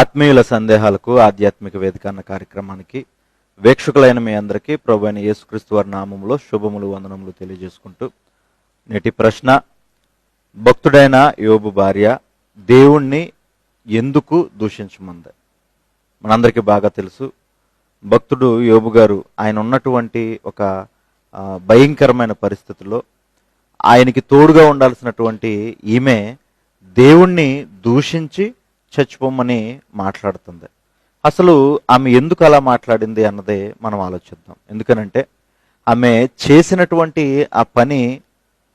ఆత్మీయుల సందేహాలకు ఆధ్యాత్మిక వేదిక అన్న కార్యక్రమానికి వీక్షకులైన మీ అందరికీ ప్రభు అయిన యేసుక్రీస్తు వారి నామంలో శుభములు వందనములు తెలియజేసుకుంటూ నేటి ప్రశ్న. భక్తుడైన యోబు భార్య దేవుణ్ణి ఎందుకు దూషించమంది? మనందరికీ బాగా తెలుసు. భక్తుడు యోబు గారు ఆయన ఉన్నటువంటి ఒక భయంకరమైన పరిస్థితుల్లో ఆయనకి తోడుగా ఉండాల్సినటువంటి ఈమె దేవుణ్ణి దూషించి చచ్చిపోమని మాట్లాడుతుంది. అసలు ఆమె ఎందుకు అలా మాట్లాడింది అన్నదే మనం ఆలోచిద్దాం. ఎందుకనంటే ఆమె చేసినటువంటి ఆ పని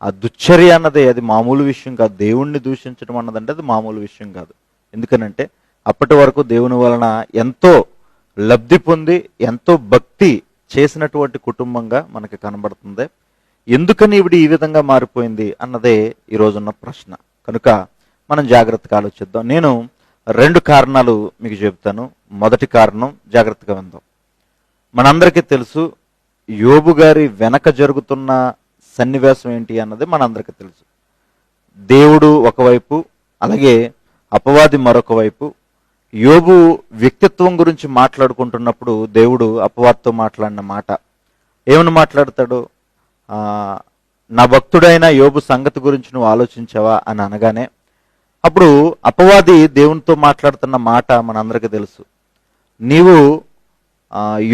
ఆ దుశ్చర్య అన్నది. అది మామూలు విషయం కాదు. దేవుణ్ణి దూషించడం అన్నదంటే అది మామూలు విషయం కాదు. ఎందుకనంటే అప్పటి వరకు దేవుని వలన ఎంతో లబ్ధి పొంది ఎంతో భక్తి చేసినటువంటి కుటుంబంగా మనకి కనబడుతుంది. ఎందుకని ఇవిడ ఈ విధంగా మారిపోయింది అన్నదే ఈ రోజున్న ప్రశ్న. కనుక మనం జాగ్రత్తగా ఆలోచిద్దాం. నేను రెండు కారణాలు మీకు చెబుతాను. మొదటి కారణం జాగ్రత్తగా విందాం. మనందరికీ తెలుసు యోబు గారి వెనక జరుగుతున్న సన్నివేశం ఏంటి అన్నది మనందరికీ తెలుసు. దేవుడు ఒకవైపు అలాగే అపవాది మరొక వైపు. యోబు వ్యక్తిత్వం గురించి మాట్లాడుకుంటున్నప్పుడు దేవుడు అపవాదితో మాట్లాడిన మాట. ఏమని మాట్లాడతాడు? నా భక్తుడైన యోబు సంగతి గురించి నువ్వు ఆలోచించావా అని అనగానే అప్పుడు అపవాది దేవునితో మాట్లాడుతున్న మాట మనందరికీ తెలుసు. నీవు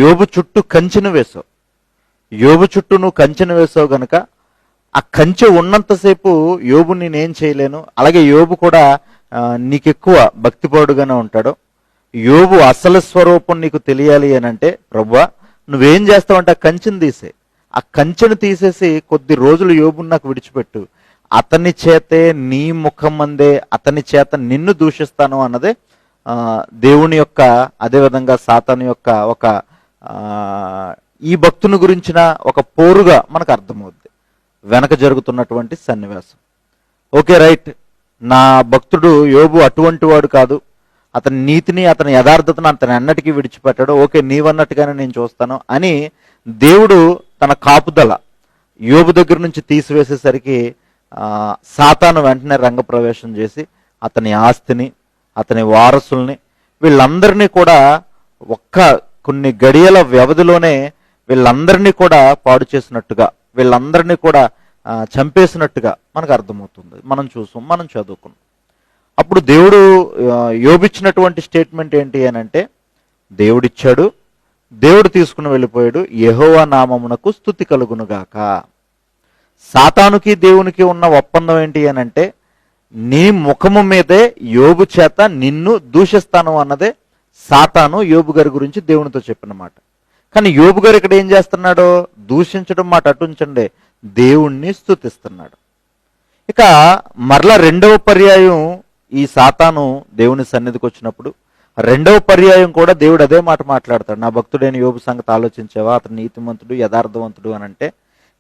యోబు చుట్టూ కంచెను వేసావు. యోబు చుట్టూ నువ్వు కంచెను వేసావు గనక ఆ కంచె ఉన్నంతసేపు యోబు నేనేం చేయలేను. అలాగే యోబు కూడా నీకెక్కువ భక్తిపరుడుగానే ఉంటాడు. యోబు అసలు స్వరూపం నీకు తెలియాలి అని అంటే ప్రభువా నువ్వేం చేస్తావంటే ఆ కంచెను తీసే ఆ కంచెను తీసేసి కొద్ది రోజులు యోబుని నాకు విడిచిపెట్టు. అతని చేతే నీ ముఖం అందే అతని చేత నిన్ను దూషిస్తాను అన్నదే దేవుని యొక్క అదేవిధంగా సాతాను యొక్క ఒక ఈ భక్తుని గురించిన ఒక పోరుగా మనకు అర్థమవుద్ది. వెనక జరుగుతున్నటువంటి సన్నివేశం. Okay right. నా భక్తుడు యోబు అటువంటి వాడు కాదు. అతని నీతిని అతని యథార్థతను అతని అన్నటికీ విడిచిపెట్టాడు. ఓకే నీవన్నట్టుగానే నేను చూస్తాను అని దేవుడు తన కాపుదల యోబు దగ్గర నుంచి తీసివేసేసరికి సాతాను వెంటనే రంగప్రవేశం చేసి అతని ఆస్తిని అతని వారసుల్ని వీళ్ళందరినీ కూడా ఒక్క కొన్ని గడియల వ్యవధిలోనే వీళ్ళందరినీ కూడా పాడు చేసినట్టుగా వీళ్ళందరినీ కూడా చంపేసినట్టుగా మనకు అర్థమవుతుంది. మనం చూసాం మనం చదువుకున్నాం. అప్పుడు దేవుడు ఆ, యోబిచ్చినటువంటి స్టేట్మెంట్ ఏంటి అని అంటే దేవుడిచ్చాడు దేవుడు తీసుకుని వెళ్ళిపోయాడు యహోవా నామమునకు స్థుతి కలుగునుగాక. సాతానుకి దేవునికి ఉన్న ఒప్పందం ఏంటి అని అంటే నీ ముఖము మీదే యోబు చేత నిన్ను దూషిస్తాను అన్నదే సాతాను యోబు గారి గురించి దేవునితో చెప్పిన మాట. కానీ యోబు గారు ఇక్కడ ఏం చేస్తున్నాడో? దూషించడం మాట అటుంచండి దేవుణ్ణి స్తుతిస్తున్నాడు. ఇక మరలా రెండవ పర్యాయం ఈ సాతాను దేవుని సన్నిధికి వచ్చినప్పుడు రెండవ పర్యాయం కూడా దేవుడు అదే మాట మాట్లాడతాడు. నా భక్తుడైన యోబు సంగతి ఆలోచించావా? అతను నీతిమంతుడు యథార్థవంతుడు అని అంటే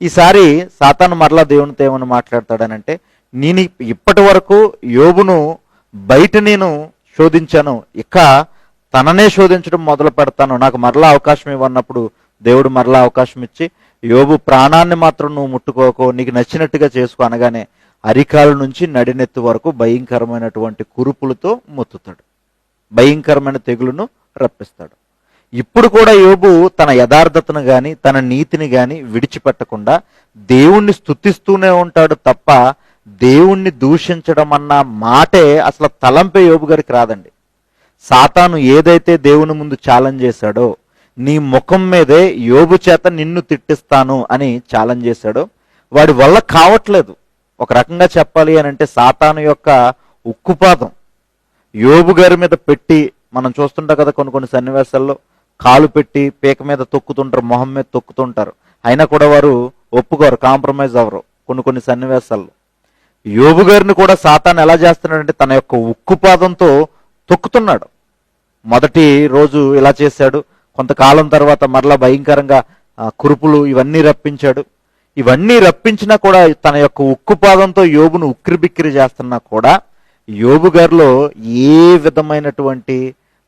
ఈసారి సాతాను మరలా దేవునితో ఏమని మాట్లాడతాడనంటే నేను ఇప్పటి వరకు యోబును బయట నేను శోధించాను. ఇక తననే శోధించడం మొదలు పెడతాను. నాకు మరలా అవకాశం ఇవ్వన్నప్పుడు దేవుడు మరలా అవకాశం ఇచ్చి యోబు ప్రాణాన్ని మాత్రం నువ్వు ముట్టుకోకో నీకు నచ్చినట్టుగా చేసుకో అనగానే అరికాల నుంచి నడినెత్తి వరకు భయంకరమైనటువంటి కురుపులతో మొత్తుతాడు. భయంకరమైన తెగులును రప్పిస్తాడు. ఇప్పుడు కూడా యోబు తన యథార్థతను గాని తన నీతిని గాని విడిచిపెట్టకుండా దేవుణ్ణి స్థుతిస్తూనే ఉంటాడు తప్ప దేవుణ్ణి దూషించడం అన్న మాటే అసలు తలంపే యోబు గారికి రాదండి. సాతాను ఏదైతే దేవుని ముందు ఛాలెంజ్ చేశాడో నీ ముఖం మీదే యోబు చేత నిన్ను తిట్టిస్తాను అని ఛాలెంజ్ చేశాడో వాడి వల్ల కావట్లేదు. ఒక రకంగా చెప్పాలి అని అంటే సాతాను యొక్క ఉక్కుపాదం. యోబు గారి మీద పెట్టి మనం చూస్తుంటాం కదా కొన్ని కొన్ని సన్నివేశాల్లో కాలు పెట్టి పీక మీద తొక్కుతుంటారు మొహం మీద తొక్కుతుంటారు. అయినా కూడా వారు ఒప్పుకోరు కాంప్రమైజ్ అవ్వరు కొన్ని కొన్ని సన్నివేశాల్లో. యోబు గారిని కూడా సాతాన్ ఎలా చేస్తున్నాడంటే తన యొక్క ఉక్కుపాదంతో తొక్కుతున్నాడు. మొదటి రోజు ఇలా చేశాడు. కొంతకాలం తర్వాత మరలా భయంకరంగా కురుపులు ఇవన్నీ రప్పించాడు. ఇవన్నీ రప్పించినా కూడా తన యొక్క ఉక్కుపాదంతో యోబును ఉక్కిరి బిక్కిరి చేస్తున్నా కూడా యోబు గారిలో ఏ విధమైనటువంటి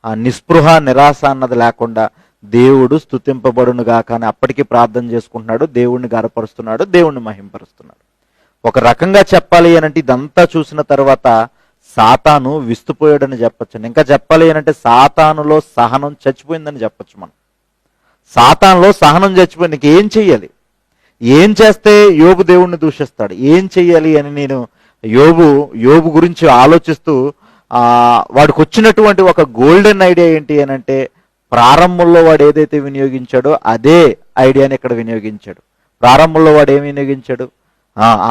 ఆ నిస్పృహ నిరాశ అన్నది లేకుండా దేవుడు స్థుతింపబడునుగా కానీ అప్పటికి ప్రార్థన చేసుకుంటున్నాడు దేవుణ్ణి గరపరుస్తున్నాడు దేవుణ్ణి మహింపరుస్తున్నాడు. ఒక రకంగా చెప్పాలి అని అంటే ఇదంతా చూసిన తర్వాత సాతాను విస్తుపోయాడని చెప్పచ్చు ఇంకా చెప్పాలి అంటే సాతానులో సహనం చచ్చిపోయిందని చెప్పొచ్చు మనం. సాతానులో సహనం చచ్చిపోయింది ఇంక ఏం చెయ్యాలి? ఏం చేస్తే యోబు దేవుణ్ణి దూషిస్తాడు? ఏం చెయ్యాలి అని నేను యోబు యోబు గురించి ఆలోచిస్తూ వాడికి వచ్చినటువంటి ఒక గోల్డెన్ ఐడియా ఏంటి అని అంటే ప్రారంభంలో వాడు ఏదైతే వినియోగించాడో అదే ఐడియాని ఇక్కడ వినియోగించాడు. ప్రారంభంలో వాడు ఏం వినియోగించాడు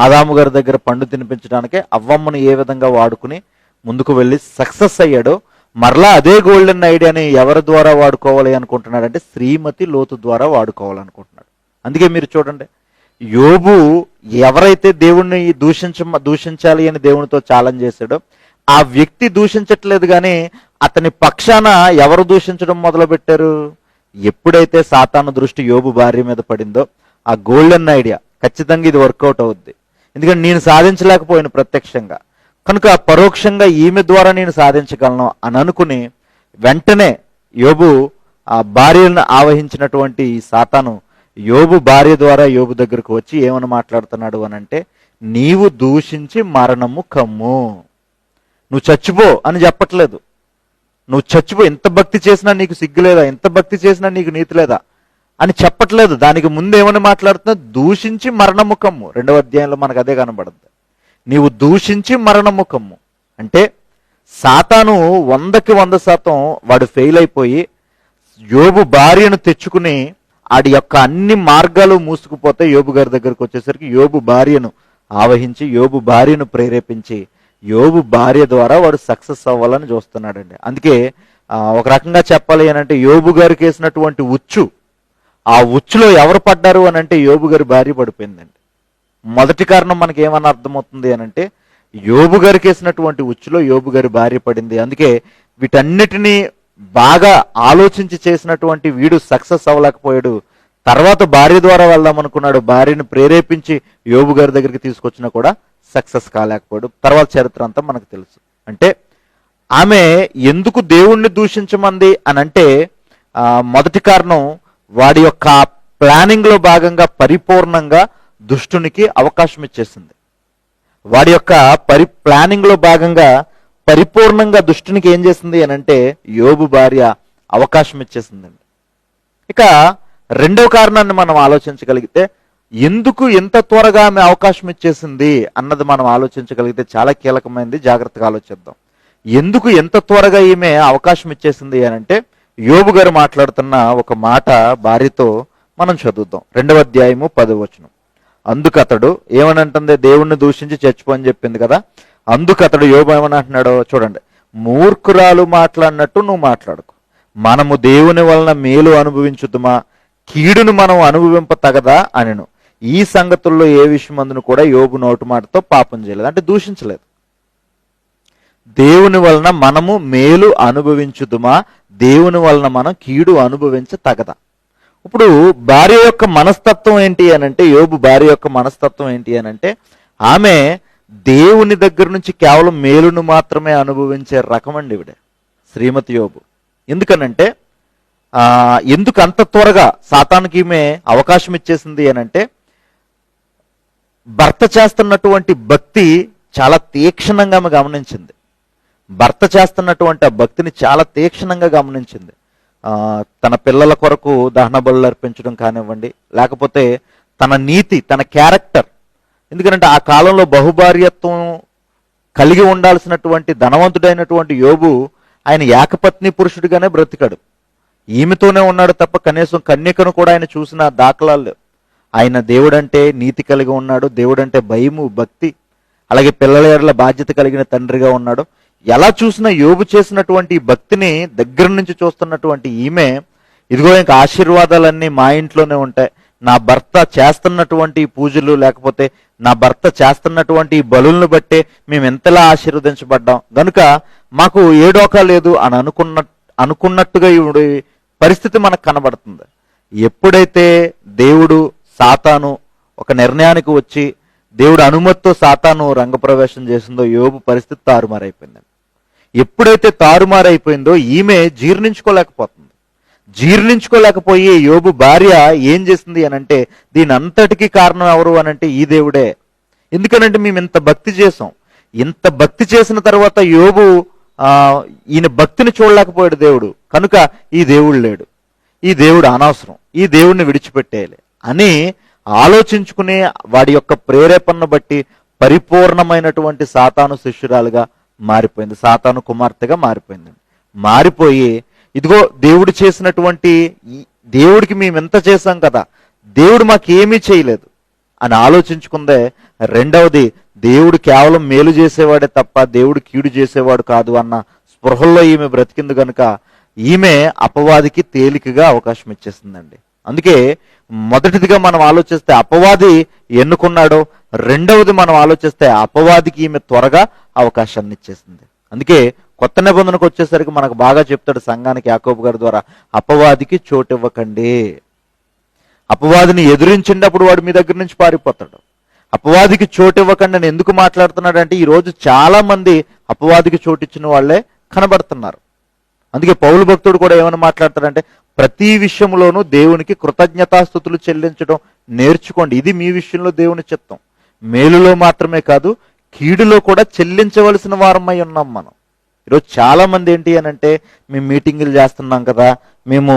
ఆదాము గారి దగ్గర పండు తినిపించడానికే అవ్వమ్మను ఏ విధంగా వాడుకుని ముందుకు వెళ్ళి సక్సెస్ అయ్యాడో మరలా అదే గోల్డెన్ ఐడియాని ఎవరి ద్వారా వాడుకోవాలి అనుకుంటున్నాడంటే శ్రీమతి లోతు ద్వారా వాడుకోవాలనుకుంటున్నాడు. అందుకే మీరు చూడండి యోబు ఎవరైతే దేవుణ్ణి దూషించ దూషించాలి అని దేవునితో ఛాలెంజ్ చేశాడో ఆ వ్యక్తి దూషించట్లేదు కానీ అతని పక్షాన ఎవరు దూషించడం మొదలు పెట్టారు ఎప్పుడైతే సాతాను దృష్టి యోబు భార్య మీద పడిందో ఆ గోల్డెన్ ఐడియా ఖచ్చితంగా ఇది వర్కౌట్ అవుద్ది. ఎందుకంటే నేను సాధించలేకపోయాను ప్రత్యక్షంగా. కనుక పరోక్షంగా ఈమె ద్వారా నేను సాధించగలను అని అనుకుని వెంటనే యోబు ఆ భార్యను ఆవహించినటువంటి ఈ సాతాను యోబు భార్య ద్వారా యోబు దగ్గరకు వచ్చి ఏమని మాట్లాడుతున్నాడు అని అంటే నీవు దూషించి మరణము కమ్ము. నువ్వు చచ్చిపో అని చెప్పట్లేదు. నువ్వు చచ్చిపో ఎంత భక్తి చేసినా నీకు సిగ్గు లేదా ఎంత భక్తి చేసినా నీకు నీతి లేదా అని చెప్పట్లేదు. దానికి ముందు ఏమని మాట్లాడుతున్నా దూషించి మరణముఖము. రెండవ అధ్యాయంలో మనకు అదే కనబడద్దు నీవు దూషించి మరణముఖము. అంటే సాతాను వందకి వంద శాతం వాడు ఫెయిల్ అయిపోయి యోబు భార్యను తెచ్చుకుని ఆడి యొక్క అన్ని మార్గాలు మూసుకుపోతే యోబు గారి దగ్గరకు వచ్చేసరికి యోబు భార్యను ఆవహించి యోబు భార్యను ప్రేరేపించి యోబు భార్య ద్వారా వాడు సక్సెస్ అవ్వాలని చూస్తున్నాడండి. అందుకే ఒక రకంగా చెప్పాలి అని అంటే యోబు గారికి వేసినటువంటి ఉచ్చు ఆ ఉచ్చులో ఎవరు పడ్డారు అని అంటే యోబు గారి భార్య పడిపోయిందండి. మొదటి కారణం మనకి ఏమని అర్థమవుతుంది అని అంటే యోబు గారికి వేసినటువంటి ఉచ్చులో యోబు గారి భార్య పడింది. అందుకే వీటన్నిటినీ బాగా ఆలోచించి చేసినటువంటి వీడు సక్సెస్ అవ్వలేకపోయాడు. తర్వాత భార్య ద్వారా వెళ్దాం అనుకున్నాడు భార్యను ప్రేరేపించి యోబు గారి దగ్గరికి తీసుకొచ్చినా కూడా సక్సెస్ కాలేకపోయాడు తర్వాత చరిత్ర అంతా మనకు తెలుసు. అంటే ఆమె ఎందుకు దేవుణ్ణి దూషించమంది అని అంటే మొదటి కారణం వాడి యొక్క ప్లానింగ్లో భాగంగా పరిపూర్ణంగా దుష్టునికి అవకాశం ఇచ్చేసింది. వాడి యొక్క పరి ప్లానింగ్లో భాగంగా పరిపూర్ణంగా దుష్టునికి ఏం చేసింది అని అంటే యోబు భార్య అవకాశం ఇచ్చేసిందండి. ఇక రెండవ కారణాన్ని మనం ఆలోచించగలిగితే ఎందుకు ఎంత త్వరగా ఆమె అవకాశం ఇచ్చేసింది అన్నది మనం ఆలోచించగలిగితే చాలా కీలకమైనది జాగ్రత్తగా ఆలోచిద్దాం. ఎందుకు ఎంత త్వరగా ఈమె అవకాశం ఇచ్చేసింది అని అంటే యోబు గారు మాట్లాడుతున్న ఒక మాట భార్యతో మనం చదువుదాం. రెండవ అధ్యాయము పదవచనం అందుకు అతడు ఏమనంటుంది దేవుణ్ణి దూషించి చచ్చిపోని చెప్పింది కదా. అందుకు అతడు యోబు ఏమనంటున్నాడో చూడండి. మూర్ఖురాలు మాట్లాడినట్టు నువ్వు మాట్లాడకు. మనము దేవుని వలన మేలు అనుభవించుదుమా? కీడును మనం అనుభవింప తగదా? అనెను. ఈ సంగతుల్లో ఏ విషయం అందును కూడా యోబు నోటు మాటతో పాపం చేయలేదు. అంటే దూషించలేదు. దేవుని వలన మనము మేలు అనుభవించుదుమా? దేవుని వలన మనం కీడు అనుభవించ తగదా ఇప్పుడు భార్య యొక్క మనస్తత్వం ఏంటి అని అంటే యోబు భార్య యొక్క మనస్తత్వం ఏంటి అని అంటే ఆమె దేవుని దగ్గర నుంచి కేవలం మేలును మాత్రమే అనుభవించే రకం అండి ఇవిడ శ్రీమతి యోబు. ఎందుకనంటే ఎందుకు అంత త్వరగా సాతానికి ఈమె అవకాశం ఇచ్చేసింది అని అంటే భర్త చేస్తున్నటువంటి భక్తి చాలా తీక్షణంగా ఆమె గమనించింది. భర్త చేస్తున్నటువంటి ఆ భక్తిని చాలా తీక్షణంగా గమనించింది. తన పిల్లల కొరకు దహన బలులు అర్పించడం కానివ్వండి లేకపోతే తన నీతి తన క్యారెక్టర్. ఎందుకంటే ఆ కాలంలో బహుభార్యత్వం కలిగి ఉండాల్సినటువంటి ధనవంతుడైనటువంటి యోబు ఆయన ఏకపత్ని పురుషుడిగానే బ్రతికాడు. ఈమెతోనే ఉన్నాడు తప్ప కనీసం కన్యకను కూడా ఆయన చూసిన దాఖలాలు లేవు. ఆయన దేవుడంటే నీతి కలిగి ఉన్నాడు దేవుడంటే భయము భక్తి అలాగే పిల్లల ఎడల బాధ్యత కలిగిన తండ్రిగా ఉన్నాడు. ఎలా చూసినా యోబు చేసినటువంటి భక్తిని దగ్గర నుంచి చూస్తున్నటువంటి ఈమె ఇదిగో ఇంకా ఆశీర్వాదాలన్నీ మా ఇంట్లోనే ఉంటాయి. నా భర్త చేస్తున్నటువంటి పూజలు లేకపోతే నా భర్త చేస్తున్నటువంటి బలులను బట్టే మేము ఎంతలా ఆశీర్వదించబడ్డాం. గనుక మాకు ఏడోకా లేదు అని అనుకున్న అనుకున్నట్టుగా ఈవిడ పరిస్థితి మనకు కనబడుతుంది. ఎప్పుడైతే దేవుడు సాతాను ఒక నిర్ణయానికి వచ్చి దేవుడు అనుమతితో సాతాను రంగప్రవేశం చేసిందో యోబు పరిస్థితి తారుమారైపోయింది. ఎప్పుడైతే తారుమారైపోయిందో ఈమె జీర్ణించుకోలేకపోతుంది. జీర్ణించుకోలేకపోయి యోబు భార్య ఏం చేసింది అని అంటే దీని అంతటికీ కారణం ఎవరు అని అంటే ఈ దేవుడే. ఎందుకనంటే మేము ఇంత భక్తి చేసాం ఇంత భక్తి చేసిన తర్వాత యోబు ఈయన భక్తిని చూడలేకపోయాడు దేవుడు. కనుక ఈ దేవుడు లేడు. ఈ దేవుడు అనవసరం. ఈ దేవుడిని విడిచిపెట్టేయాలి. అని ఆలోచించుకునే వాడి యొక్క ప్రేరేపణను బట్టి పరిపూర్ణమైనటువంటి సాతాను శిష్యురాలుగా మారిపోయింది. సాతాను కుమార్తెగా మారిపోయింది. మారిపోయి ఇదిగో దేవుడు చేసినటువంటి దేవుడికి మేము ఎంత చేశాం కదా దేవుడు మాకేమీ చేయలేదు అని ఆలోచించుకుందే రెండవది దేవుడు కేవలం మేలు చేసేవాడే తప్ప దేవుడు కీడు చేసేవాడు కాదు అన్న స్పృహల్లో ఈమె బ్రతికింది కనుక ఈమె అపవాదికి తేలికగా అవకాశం ఇచ్చేసిందండి. అందుకే మొదటిదిగా మనం ఆలోచిస్తే అపవాది ఎన్నుకున్నాడో రెండవది మనం ఆలోచిస్తే అపవాదికి ఈమె త్వరగా అవకాశాన్ని ఇచ్చేసింది. అందుకే కొత్త నిబంధనకు వచ్చేసరికి మనకు బాగా చెప్తాడు సంఘానికి యాకోబు గారి ద్వారా అపవాదికి చోటు ఇవ్వకండి అపవాదిని ఎదిరించినప్పుడు వాడు మీ దగ్గర నుంచి పారిపోతాడు. అపవాదికి చోటు ఇవ్వకండి అని ఎందుకు మాట్లాడుతున్నాడంటే ఈరోజు ఈ రోజు చాలా మంది అపవాదికి చోటు ఇచ్చిన వాళ్ళే కనబడుతున్నారు. అందుకే పౌలు భక్తుడు కూడా ఏమని మాట్లాడతాడంటే ప్రతి విషయంలోనూ దేవునికి కృతజ్ఞతాస్థుతులు చెల్లించడం నేర్చుకోండి. ఇది మీ విషయంలో దేవుని చిత్తం. మేలులో మాత్రమే కాదు కీడులో కూడా చెల్లించవలసిన వారమై ఉన్నాం మనం. ఈరోజు చాలామంది ఏంటి అని అంటే మేము మీటింగులు చేస్తున్నాం కదా మేము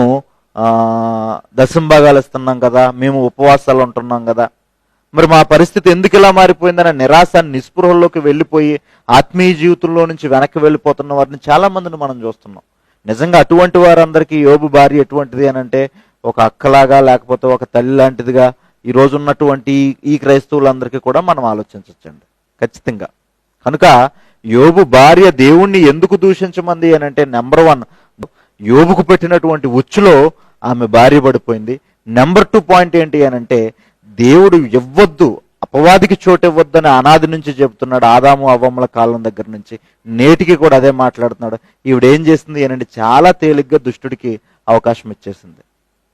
దశంభాగాలు ఇస్తున్నాం కదా మేము ఉపవాసాలు ఉంటున్నాం కదా. మరి మా పరిస్థితి ఎందుకు ఇలా మారిపోయిందన్న నిరాశ నిస్పృహల్లోకి వెళ్ళిపోయి ఆత్మీయ జీవితంలో నుంచి వెనక్కి వెళ్ళిపోతున్న వారిని చాలా మందిని మనం చూస్తున్నాం. నిజంగా అటువంటి వారందరికీ యోబు భార్య ఎటువంటిది అని అంటే ఒక అక్కలాగా లేకపోతే ఒక తల్లి లాంటిదిగా ఈ రోజు ఉన్నటువంటి ఈ- ఈ క్రైస్తవులందరికీ కూడా మనం ఆలోచించవచ్చండి ఖచ్చితంగా. కనుక యోబు భార్య దేవుణ్ణి ఎందుకు దూషించమంది అని అంటే నెంబర్ వన్ యోబుకు పెట్టినటువంటి ఉచ్చులో ఆమె భార్య పడిపోయింది. నెంబర్ టూ పాయింట్ ఏంటి అని అంటే దేవుడు ఇవ్వద్దు అపవాదికి చోటు ఇవ్వద్దని అనాది నుంచి చెబుతున్నాడు ఆదాము అవ్వమ్మల కాలం దగ్గర నుంచి. నేటికి కూడా అదే మాట్లాడుతున్నాడు. ఈవిడ ఏం చేసింది ఏనండి చాలా తేలిగ్గా దుష్టుడికి అవకాశం ఇచ్చేసింది.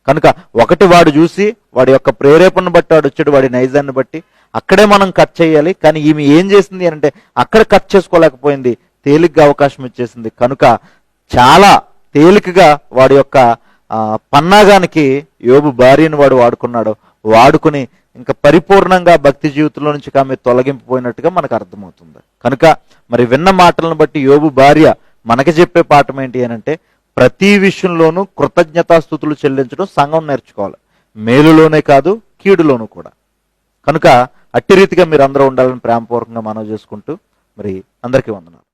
కనుక ఒకటి వాడు చూసి వాడి యొక్క ప్రేరేపణను బట్టి వాడు వచ్చాడు వాడి నైజాన్ని బట్టి. అక్కడే మనం కట్ చేయాలి. కానీ ఈమె ఏం చేసింది అంటే అక్కడ కట్ చేసుకోలేకపోయింది. తేలిగ్గా అవకాశం ఇచ్చేసింది. కనుక చాలా తేలికగా వాడి యొక్క పన్నాగానికి యోబు భార్యను వాడు వాడుకున్నాడు. వాడుకుని ఇంకా పరిపూర్ణంగా భక్తి జీవితంలో నుంచి ఆమె తొలగింపిపోయినట్టుగా మనకు అర్థమవుతుంది. కనుక మరి విన్న మాటలను బట్టి యోబు భార్య మనకి చెప్పే పాఠం ఏంటి అని అంటే ప్రతి విషయంలోనూ కృతజ్ఞతాస్థుతులు చెల్లించడం సంఘం నేర్చుకోవాలి. మేలులోనే కాదు కీడులోనూ కూడా. కనుక అట్టి రీతిగా మీరు అందరూ ఉండాలని ప్రేమపూర్వకంగా మనవి చేసుకుంటూ మరి అందరికీ వందనాలు.